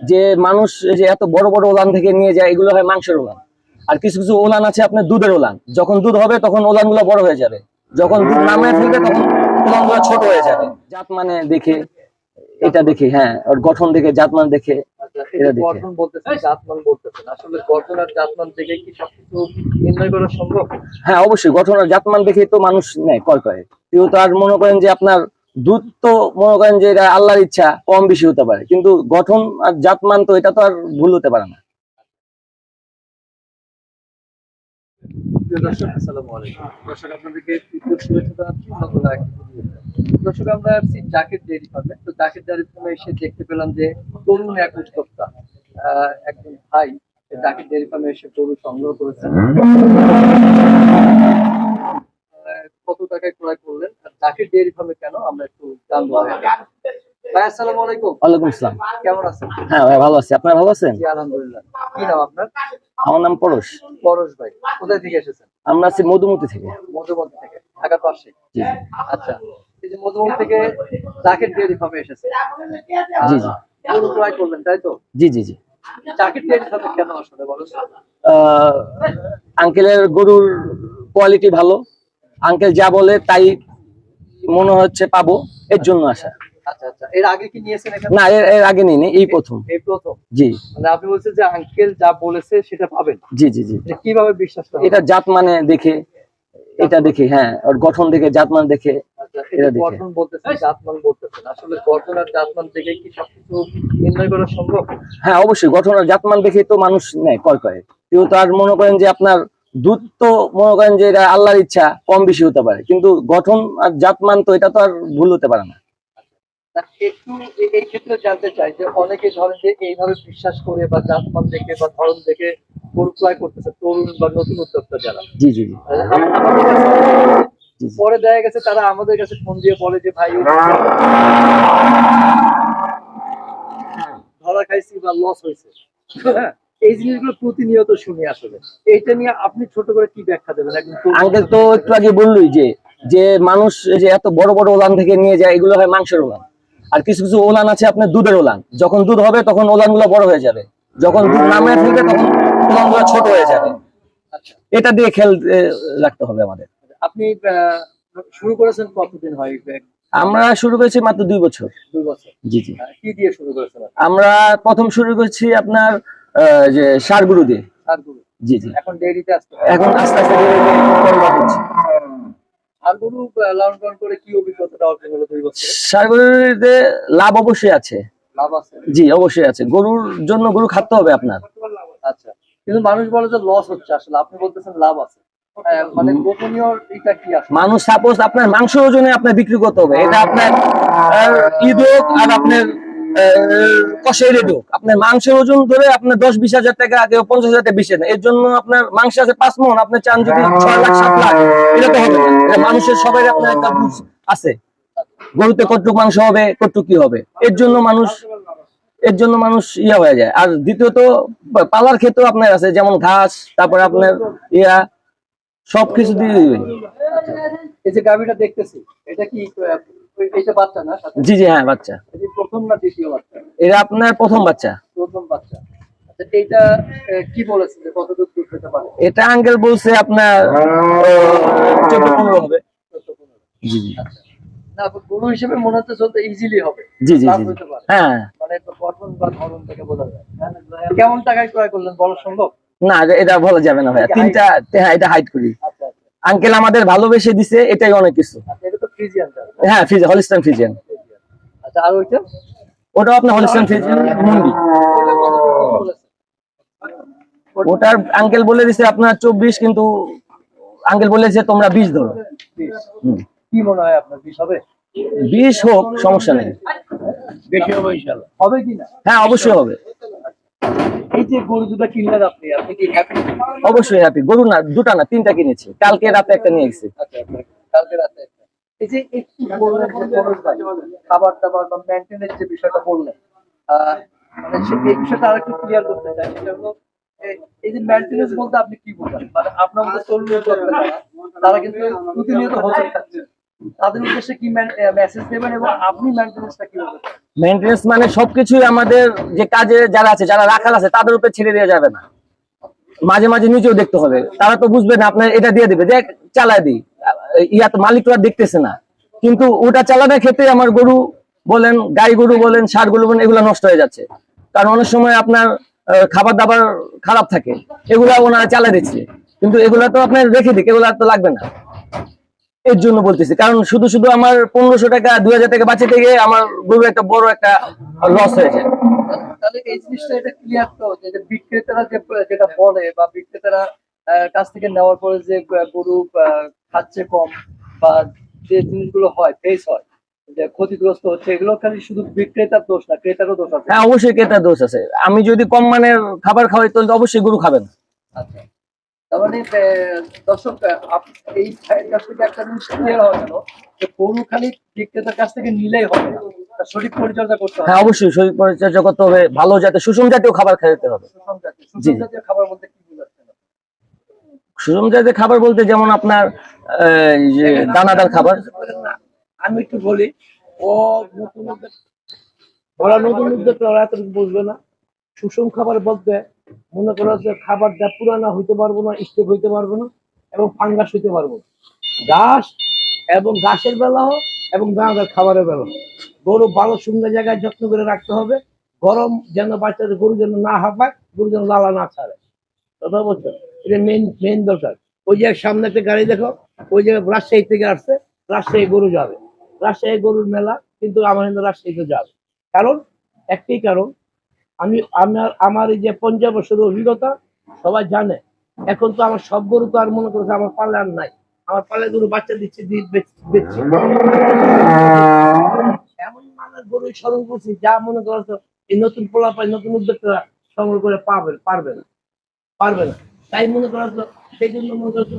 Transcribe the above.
যে মানুষ যে এত বড় বড় ওলান থেকে নিয়ে যায় এগুলো হয় মাংসের ওলান আর কিছু কিছু ওলান আছে আপনার দুধের ওলান যখন দুধ হবে তখন ওলানগুলো বড় হয়ে যাবে। যখন দুধ নামিয়ে ফেলবে তখন ওলানগুলো ছোট হয়ে যাবে। জাত মানে দেখে এটা দেখে হ্যাঁ ওর গঠন দেখে জাত মান দেখে আচ্ছা, এটা দেখে। গঠন বলতেছেন জাতমান বলতেছেন আসলে গঠন আর জাতমান থেকে কি সবকিছু নির্ণয় করা সম্ভব? হ্যাঁ অবশ্যই গঠন আর জাতমান দেখে তো মানুষ নেয় ক্রয় করে। কেউ তো আর মনে করেন যে আপনার দুধ তো মনে করেন যে এটা আল্লাহর ইচ্ছা, কম বেশি হতে পারে। কিন্তু গঠন আর জাতমান তো এটা তো আর ভুল হতে পারে না। দেখতে পেলাম যে তরুণ এক একজন ভাই এসে গরু সংগ্রহ কত টাকায় ক্রয় করলেন? ডেয়ারি ফার্মে কেন? আমরা একটু জানব। ভাই আসসালামু আলাইকুম। ওয়ালাইকুম আসসালাম। কেমন আছেন? হ্যাঁ ভাই ভালো আছি। আপনার ভালো আছেন? জি আলহামদুলিল্লাহ। কি নাম আপনার? আমার নাম পরশ। পরশ ভাই কোথায় থেকে এসেছেন? আমরা আছি মধুমতি থেকে। থেকে ঢাকার পাশে। জি। আচ্ছা এই যে মধুবন থেকে ডেয়ারি ফার্মে এসেছে। জি, জি। গরু ক্রয় করলেন তাই তো? জি জি জি। জাকেট ডেয়ারি ফার্মে কেন আসলে বলো আঙ্কেলের গরুর কোয়ালিটি ভালো। আঙ্কেল যা বলে তাই মনে হচ্ছে পাবো এর জন্য আসা। আচ্ছা আচ্ছা। এর আগে কি নিয়েছেন না এর এর আগে নেই এই প্রথম। এই প্রথম? জি। মানে আপনি বলছেন যে আঙ্কেল যা বলেছে সেটা পাবেন। জি জি জি। কীভাবে বিশ্বাস এটা জাত মানে দেখে এটা দেখে হ্যাঁ ওর গঠন দেখে জাত মান দেখে আচ্ছা, দেখে। গঠন বলতেছেন জাতমান বলতেছেন। আসলে গঠন আর জাতমান থেকে কি সবকিছু নির্ণয় করা সম্ভব? হ্যাঁ অবশ্যই। গঠন আর জাত মান দেখে তো মানুষ নেয় ক্রয় করে। কেউ তো আর মনে করেন যে আপনার দুধ তো মনে করেন যে এটা আল্লাহর ইচ্ছা কম বেশি হতে পারে। কিন্তু গঠন আর জাত মান তো এটা তো আর ভুল হতে পারে না। না, একটু এই ক্ষেত্রে জানতে চাই যে অনেকে ধরেন যে এইভাবে বিশ্বাস করে বা জাতমান দেখে বা ধরন দেখে গরু ক্রয় করতেছে তরুণ বা নতুন উদ্যোক্তা যারা। জি জি। পরে দেখা গেছে তারা আমাদের কাছে ফোন দিয়ে বলে যে ভাই ধরা খাইছি বা লস হয়েছে হ্যাঁ? এই জিনিসগুলো প্রতিনিয়ত শুনি আসলে। এইটা নিয়ে আপনি ছোট করে কি ব্যাখ্যা দেবেন? আঙ্কেল তো একটু আগে বললই যে যে মানুষ যে এত বড় বড় ওলান থেকে নিয়ে যায় এগুলো হয় মাংসের ওলান। আর কিছু কিছু ওলান আছে আপনার দুধের ওলান। যখন দুধ হবে তখন ওলানগুলো বড় হয়ে যাবে। যখন দুধ নামিয়ে ফেলবে তখন ওলানগুলো ছোট হয়ে যাবে। আচ্ছা। এটা দিয়ে খেল রাখতে হবে আমাদের। আপনি শুরু করেছেন কতদিন হয়? আমরা শুরু করেছি মাত্র দুই বছর। দুই বছর। জি জি। কি দিয়ে শুরু করেছেন আমরা প্রথম শুরু করেছি আপনার যে সার গুরু দিয়ে জি জি। এখন ডেয়ারিতে আসতে এখন আস্তে আস্তে পরিণত হচ্ছে। ষাঁড় লালন পালন করে কি অভিজ্ঞতাটা অর্জন হলো দুই বছর? ষাঁড় লাভ অবশ্যই আছে। লাভ আছে। জি অবশ্যই আছে। গরুর জন্য গরু খাটতে হবে আপনার। আচ্ছা কিন্তু মানুষ বলে যে লস হচ্ছে আসলে। আপনি বলতেছেন লাভ আছে। মানে গোপনীয় এটা কি আসলে? মানুষ সাপোজ আপনার মাংস ওজনে আপনার বিক্রি করতে হবে। এটা আপনার ঈদ হোক আর আপনার কষাই রেট আপনার মাংসের ওজন ধরে আপনার দশ বিশ হাজার টাকা কেউ পঞ্চাশ হাজার টাকা বেশি এর জন্য আপনার মাংস আছে পাঁচ মন, আপনি চান যদি ছয় লাখ, সাত লাখ মানুষের সবাই আপনার একটা আছে। গরুতে কতটুক মাংস হবে, কতটুক কি হবে? এর জন্য মানুষ, এর জন্য মানুষ ইয়া হয়ে যায়। আর দ্বিতীয়ত, পালার ক্ষেত্রেও আপনার আছে, যেমন ঘাস, তারপরে আপনার ইয়া, সবকিছু দিয়ে এই যে গাভিটা দেখতেছি, এটা কি আহ, বাচ্চা না জি জি হ্যাঁ বাচ্চা। প্রথম না দ্বিতীয় বাচ্চা? এটা আপনার প্রথম বাচ্চা। প্রথম বাচ্চা। আচ্ছা আহ, কি বলেছে কত দুধ দুধ পেতে পারে? এটা আঙ্কেল বলছে আপনার চোদ্দ পনেরো হবে। জি জি। না গরু হিসেবে মনে হচ্ছে চলতে ইজিলি হবে। জি জি জি হ্যাঁ। মানে গঠন বা ধরন থেকে বোঝা যায়। কেমন টাকায় ক্রয় করলেন? বলা সম্ভব? না এটা বলা যাবে না ভাইয়া। তিনটা হ্যাঁ এটা হাইট করি। আচ্ছা আচ্ছা। আঙ্কেল আমাদের ভালোবেসে দিছে এটাই অনেক কিছু। আচ্ছা হ্যাঁ ফ্রিজ হলিস্টান ফ্রিজেন আচ্ছা আর ওইটা? ওটাও আপনার হলিস্টান ফ্রিজেন মুন্ডি? ওটার আঙ্কেল বলে দিছে আপনার চব্বিশ কিন্তু আঙ্কেল বলেছে তোমরা বিশ ধরো। কি মনে হয় আপনার বিষ হবে? বিশ হোক সমস্যা নেই। বেশি হবে ইনশাআল্লাহ হবে কি না? হ্যাঁ অবশ্যই হবে। এই যে গরু দুটো কিনলেন আপনি আপনি কি হ্যাপি অবশ্যই হ্যাপি গরু না দুটা না তিনটা কিনেছি। কালকে রাতে একটা নিয়ে গেছি আচ্ছা। কালকে রাতে। এই যে একটু খাবার দাবার বা মেনটেনের যে বিষয়টা বললেন মানে এই যে বলতে আপনি কি মানে আপনার তাদের উদ্দেশ্যে কি মেসেজ এবং আপনি মানে সবকিছুই আমাদের যে কাজে যারা আছে, যারা রাখাল আছে, তাদের উপরে ছেড়ে দেওয়া যাবে না। মাঝে মাঝে নিজেও দেখতে হবে। তারা তো বুঝবে না, আপনার এটা দিয়ে দিবে। দেখ, চালায় দিই। ইয়া তো মালিক তো আর দেখতেছে না। কিন্তু ওটা চালানোর ক্ষেত্রে আমার গরু বলেন, গাই গরু বলেন ষাট গরু বলেন, এগুলো নষ্ট হয়ে যাচ্ছে। কারণ অনেক সময় আপনার খাবার দাবার খারাপ থাকে, এগুলা ওনারা চালা দিচ্ছে। কিন্তু এগুলা তো আপনার রেখে দিক, এগুলা তো লাগবে না। এর জন্য বলতেছি, কারণ শুধু শুধু আমার পনেরোশো টাকা, দুই হাজার টাকা বাঁচাতে গিয়ে আমার গরু একটা বড় একটা লস হয়েছে তাহলে এই জিনিসটা এটা ক্লিয়ার তো, যে বিক্রেতারা যেটা বলে বা বিক্রেতারা কাছ থেকে নেওয়ার পরে যে গরু খাচ্ছে কম বা যে জিনিসগুলো হয় ফেস হয় যে ক্ষতিগ্রস্ত হচ্ছে এগুলো খালি শুধু বিক্রেতার দোষ না ক্রেতারও দোষ আছে। হ্যাঁ অবশ্যই ক্রেতার দোষ আছে। আমি যদি কম মানের খাবার খাওয়াই তাহলে অবশ্যই গরু খাবেন। আচ্ছা। তার মানে দর্শক এই কাছ থেকে একটা জিনিস ক্লিয়ার হয়ে গেল যে গরু খালি বিক্রেতার কাছ থেকে নিলেই হবে না সঠিক পরিচর্যা করতে হবে। হ্যাঁ অবশ্যই শরীর পরিচর্যা করতে হবে ভালো জাতের সুষম জাতীয় খাবার খেতে হবে। সুষম জাতীয় সুষম জাতীয় খাবার বলতে কি সুষম জাতীয় খাবার বলতে যেমন আপনার দানাদার খাবার। আমি একটু বলি ও নতুন উদ্যোগ ওরা নতুন উদ্যোক্তা ওরা এত বুঝবে না। সুষম খাবার বলতে মনে করো যে খাবারটা পুরানা হইতে পারব না স্টোক হইতে পারব না এবং ফাঙ্গাস হইতে পারব ঘাস এবং ঘাসের বেলা হোক এবং দানাদার খাবারের বেলাও গরু ভালো সুন্দর জায়গায় যত্ন করে রাখতে হবে। গরম যেন বাচ্চাদের গরু যেন না হাঁপায় গরু যেন লালা না ছাড়ে। কথা বলছো, এটা মেন মেন দরকার। ওই যে সামনে একটা গাড়ি দেখো, ওই যে রাজশাহী থেকে আসছে, রাজশাহী গরু যাবে। রাজশাহী গরুর মেলা কিন্তু আমার কিন্তু রাজশাহীতে যাবে। কারণ একটাই কারণ, আমি আমার আমার এই যে পঞ্চাশ বছরের অভিজ্ঞতা, সবাই জানে। এখন তো আমার সব গরু তো আর মনে করছে আমার পালে আর নাই। আমার পালে গরু বাচ্চা দিচ্ছে বেচছি। এমন মানের গরু স্মরণ করছি, যা মনে করছ এই নতুন পোলা পাই নতুন উদ্যোক্তারা সংগ্রহ করে পাবে, পারবে না। পারবে না। তাই মনে করা সেই জন্য মনে করছ